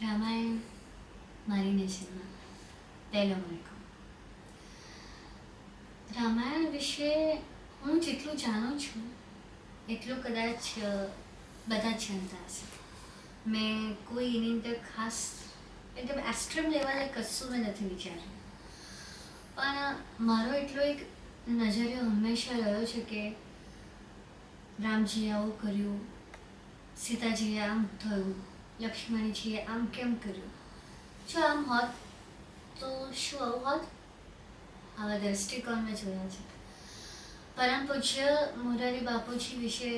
રામાયણ મારી નજરમાં પહેલો મણકો રામાયણ વિશે હું જેટલું જાણું છું એટલું કદાચ બધા જ જાણતા હશે. મેં કોઈ એની અંદર ખાસ, એકદમ એક્સ્ટ્રીમ લેવલે કશું મેં નથી વિચાર્યું. પણ મારો એટલો એક નજરિયો હંમેશા રહ્યો છે કે રામજીએ આવું કર્યું, સીતાજીએ આમ થયું, લક્ષ્મણજીએ આમ કેમ કર્યું? જો આમ હોત, તો શું આવું હોત? આવા દ્રષ્ટિકોણ મેં જોયા છે. પરમ પૂજ્ય મોરારી બાપુજી વિશે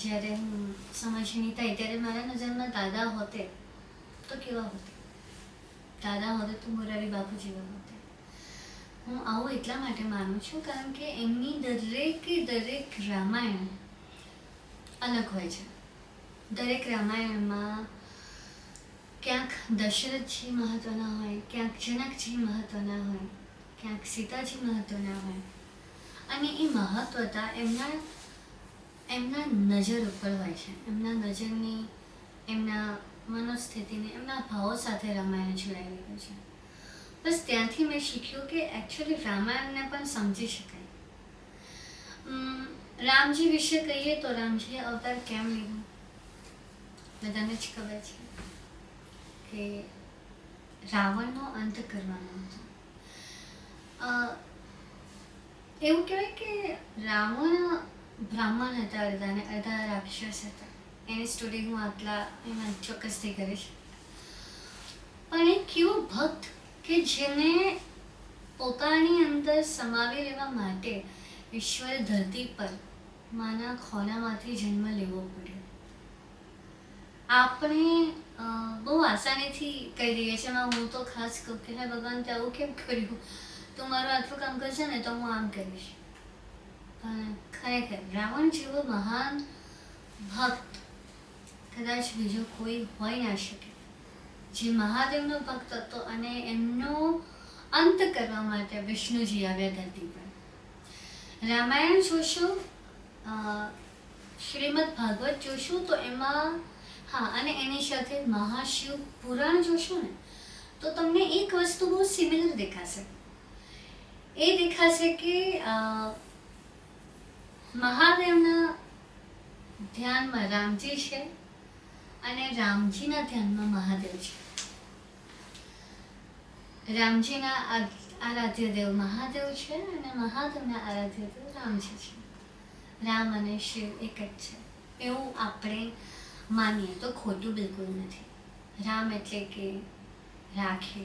જ્યારે હું સમજણી થઈ ત્યારે મારા નજરમાં દાદા હોતે, તો કેવા હોતે? દાદા હોતે તો મોરારી બાપુ જેવા હોતે. હું આવું એટલા માટે માનું છું કારણ કે એમની દરેકે દરેક રામાયણ અલગ હોય છે. દરેક રામાયણમાં ક્યાંક દશરથજી મહત્વના હોય, ક્યાંક જનકજી મહત્વના હોય, ક્યાંક સીતાજી મહત્વના હોય અને એ મહત્વતા એમના એમના નજર ઉપર હોય છે. એમના નજરની, એમના મનોસ્થિતિને, એમના ભાવો સાથે રામાયણ જોડાઈ ગયું છે. બસ ત્યાંથી મેં શીખ્યું કે એકચ્યુઅલી રામાયણને પણ સમજી શકાય. રામજી વિશે કહીએ તો રામજીએ અવતાર કેમ લીધો? બધાને જ ખબર છે કે રાવણનો અંત કરવાનો હતો. એવું કહેવાય કે રાવણ બ્રાહ્મણ હતા અડધા અને અડધા રાક્ષસ હતા. એની સ્ટોરી હું આટલા એમાં ચોક્કસથી કરીશ. પણ એક કેવો ભક્ત કે જેને પોતાની અંદર સમાવી લેવા માટે ઈશ્વર ધરતી પર માના ખોનામાંથી જન્મ લેવો પડ્યો. આપણે બહુ આસાનીથી કહી દઈએ છીએ હું તો ખાસ કહું કે ભગવાન તે આવું કેમ કર્યું? તું મારું આટલું કામ કરશે ને તો હું આમ કરીશ. પણ ખરેખર રાવણ જેવો મહાન ભક્ત કદાચ બીજો કોઈ હોઈ ના શકે. જે મહાદેવનો ભક્ત હતો અને એમનો અંત કરવા માટે વિષ્ણુજી આવ્યા ધરતી પર. રામાયણ જોશું શ્રીમદ ભાગવત જોશું તો એમાં, હા, અને એની સાથે મહાશિવ પુરાણ જોશું ને, તો તમને એક વસ્તુ બહુ સિમિલર દેખાશે. એ દેખાશે કે મહાદેવના ધ્યાનમાં રામજી છે અને રામજીના ધ્યાનમાં મહાદેવ છે. રામજીના આરાધ્ય દેવ મહાદેવ છે અને મહાદેવના આરાધ્ય દેવ રામજી છે. રામ અને શિવ એક જ છે. એવું આપણે માનીએ તો ખોટું બિલકુલ નથી. રામ એટલે કે રાખે,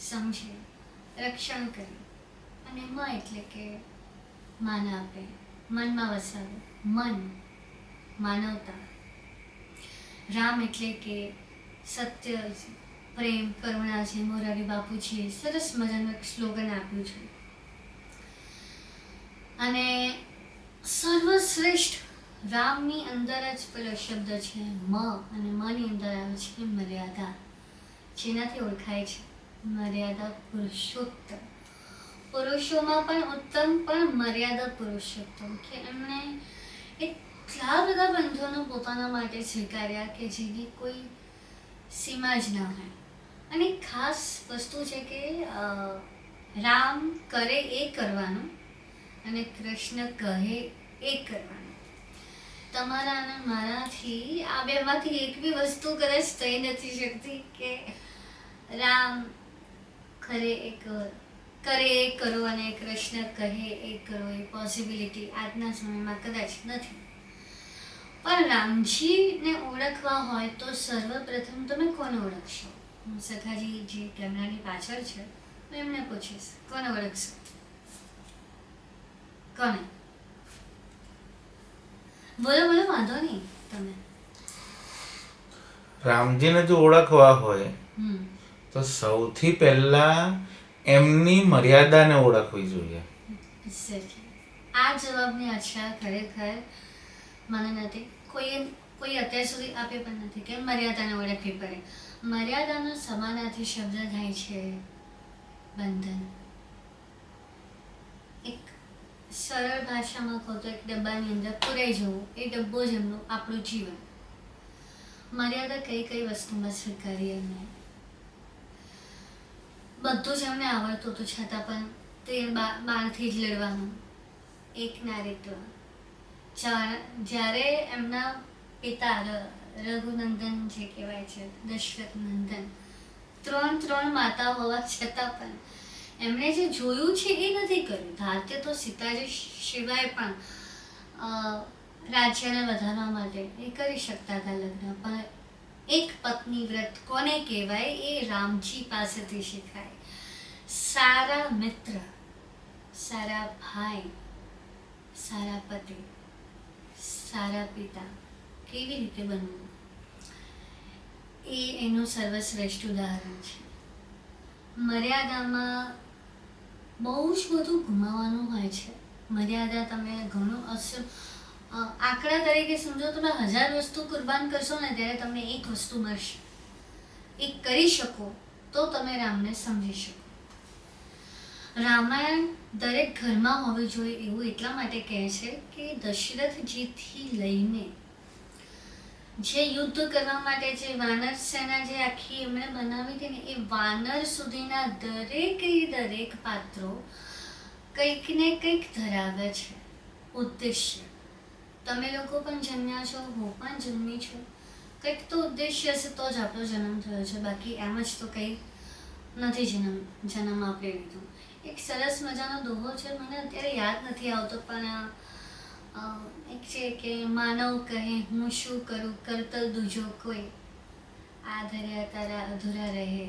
સમજે, રક્ષણ કરે. અને મ એટલે કે માન આપે. મનમાં વસાવે. મન. માનવતા. રામ એટલે કે સત્ય, પ્રેમ, કરુણા છે, મોરારી બાપુજીએ સરસ મજાનું એક સ્લોગન આપ્યું છે. અને સર્વશ્રેષ્ઠ રામની અંદર જ પેલો શબ્દ છે મ અને મની અંદર આવે છે મર્યાદા. જેનાથી ઓળખાય છે મર્યાદા પુરુષોત્તમ. પુરુષોમાં પણ ઉત્તમ, પણ મર્યાદા પુરુષોત્તમ કે એમણે એટલા બધા બંધનો પોતાના માટે સ્વીકાર્યા કે જેની કોઈ સીમા જ ના હોય. અને ખાસ વસ્તુ છે કે રામ કરે એ કરવાનું અને કૃષ્ણ કહે એ કરવાનું. તમારા અને મારાથી આ બેમાંથી એક બી વસ્તુ કદાચ થઈ નથી શકતી કે રામ ખરે એ કર એ કરો અને કૃષ્ણ કહે એ કરો એ પોસિબિલિટી આજના સમયમાં કદાચ નથી. પણ રામજીને ઓળખવા હોય તો સર્વપ્રથમ તમે કોને ઓળખશો? હું સખાજી જે કેમેરાની પાછળ છે હું એમને પૂછીશ કોને ઓળખશો? કોને? બોલો બોલો વાંધો નહીં તમે. રામજીને જો ઓળખવા હોય તો સૌથી પહેલા એમની મર્યાદાને ઓળખવી જોઈએ. આ જવાબની આશા ખરેખર મને નથી. કોઈ કોઈ અત્યાર સુધી આપે પણ નથી કે મર્યાદાને ઓળખવી પડે. મર્યાદાનો સમાનાર્થી શબ્દ થાય છે બંધન. એક સરળ ભાષામાં કહો તો એક ડબ્બાની અંદર પુરાઈ જવું એ ડબ્બો જ એમનું આપણું જીવન. મર્યાદા કઈ કઈ વસ્તુમાં સ્વીકારીએ એમને. બધું જ એમને આવડતું હતું, છતાં પણ તે બહારથી જ લડવાનું. એક નારીત્વ જ્યારે એમના પિતા રઘુનંદન જે કહેવાય છે દશરથ નંદન ત્રણ ત્રણ માતા હોવા છતાં પણ એમણે જે જોયું છે એ નથી કર્યું. ધારતે તો સીતાજી સિવાય પણ રાજ્યને વધારવા માટે એ કરી શકતા હતા લગ્ન. પણ એક પત્ની વ્રત કોને કહેવાય એ રામજી પાસેથી શીખાય. સારા મિત્ર, સારા ભાઈ, સારા પતિ, સારા પિતા કેવી રીતે બનવું? એ એનું સર્વશ્રેષ્ઠ ઉદાહરણ છે. મર્યાદામાં બહુ જ બધું ગુમાવવાનું હોય છે. મર્યાદા તમે ઘણું અસર આંકડા તરીકે સમજો તમે હજાર વસ્તુ કુરબાન કરશો ને ત્યારે તમને એક વસ્તુ મળશે. એ કરી શકો તો તમે રામને સમજી શકો. રામાયણ દરેક ઘરમાં હોવી જોઈએ એવું એટલા માટે કહે છે કે દશરથજીથી લઈને જે યુદ્ધ કરવા માટે જે વાનર સેના જે આખી એમણે બનાવી હતી ને, એ વાનર સુધીના દરેકે દરેક પાત્રો કંઈક ને કંઈક ધરાવે છે. ઉદ્દેશ્ય. તમે લોકો પણ જન્મ્યા છો, હું પણ જન્મી છું. કંઈક તો ઉદ્દેશ્ય હશે તો જ આપણો જન્મ થયો છે. બાકી એમ જ તો કંઈ નથી જન્મ જન્મ આપણે લીધો. એક સરસ મજાનો દોહો છે, મને અત્યારે યાદ નથી આવતો, પણ એક છે કે માનવ કહે, હું શું કરું? કરતલ દૂજો કોઈ. આ ધર્યા તારા અધૂરા રહે.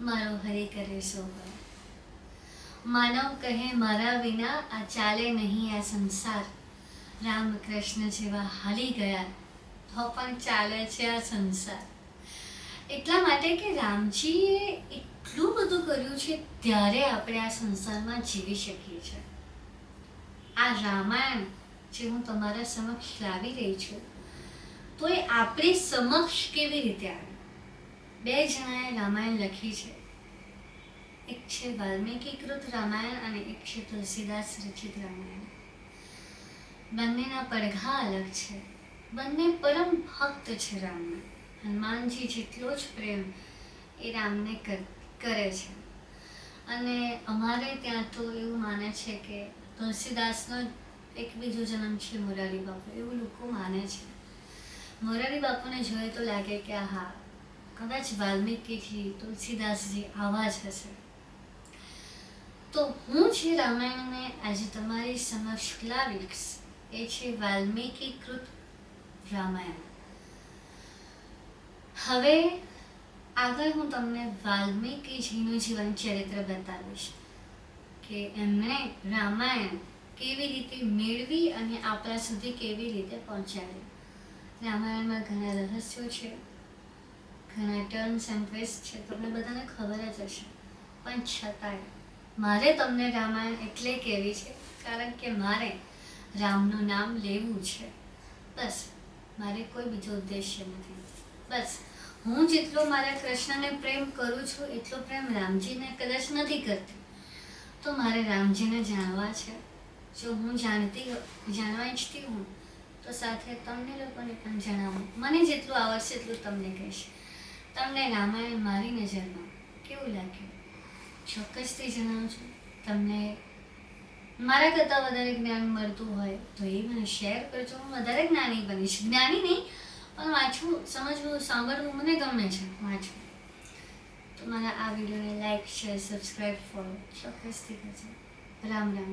મારો હરી કરે સો માનવ કહે, મારા વિના આ ચાલે નહીં આ સંસાર. રામકૃષ્ણ જેવા હાલી ગયા, તો પણ ચાલે છે આ સંસાર. એટલા માટે કે રામજીએ એટલું બધું કર્યું છે, ત્યારે આપણે આ સંસારમાં જીવી શકીએ છીએ. આ રામાયણ, જે હું તમારા સમક્ષ લાવી રહી છું, તો એ આપણી સમક્ષ કેવી રીતે આવે? બે જણાએ રામાયણ લખી છે. એક છે વાલ્મીકીકૃત રામાયણ અને એક છે તુલસીદાસ રચિત રામાયણ. બંનેના પડઘા અલગ છે. બંને પરમ ભક્ત છે રામના. હનુમાનજી જેટલો જ પ્રેમ એ રામને કર- કરે છે. અને અમારે ત્યાં તો એવું માને છે કે તુલસીદાસનો એક બીજો જન્મ છે મોરારી બાપુ, એવું લોકો માને છે. મોરારી બાપુને જોઈએ તો લાગે કે હા કદાચ વાલ્મીકીથી તુલસીદાસજી આવા જ હશે. તો હું જે રામાયણને આજે તમારી સમક્ષ લાવીશ, એ છે વાલ્મીકીકૃત રામાયણ. હવે આગળ હું તમને વાલ્મીકીજીનું જીવન ચરિત્ર બતાવીશ કે એમણે રામાયણ કેવી રીતે મેળવી અને આપણા સુધી કેવી રીતે પહોંચાડી રામાયણમાં ઘણા રહસ્યો છે, ઘણા ટર્ન્સ એન્ડ ટ્વિસ્ટ છે, તમને બધાને ખબર જ હશે. પણ છતાંય, મારે તમને રામાયણ એટલે કહેવી છે? કારણ કે મારે રામનું નામ લેવું છે. બસ, મારે કોઈ બીજો ઉદ્દેશ્ય નથી. બસ હું જેટલો મારા કૃષ્ણને પ્રેમ કરું છું, એટલો પ્રેમ રામજીને કદાચ નથી કરતી. તો મારે રામજીને જાણવા છે. જો હું જાણતી જાણવા ઈચ્છતી હું તો સાથે તમને લોકોને પણ જણાવું. મને જેટલું આવડશે એટલું તમને કહીશ. તમને રામાયણ મારી નજરમાં કેવું લાગ્યું? ચોક્કસથી જણાવું છું તમને મારા કરતાં વધારે જ્ઞાન મળતું હોય તો એ મને શેર કરજો. હું વધારે જ્ઞાની બનીશ. જ્ઞાની નહીં પણ વાંચવું, સમજવું, સાંભળવું મને ગમે છે, વાંચવું. તો મારા આ વિડીયોને લાઈક શેર સબસ્ક્રાઈબ ફોલો ચોક્કસથી કરજો. રામ રામ.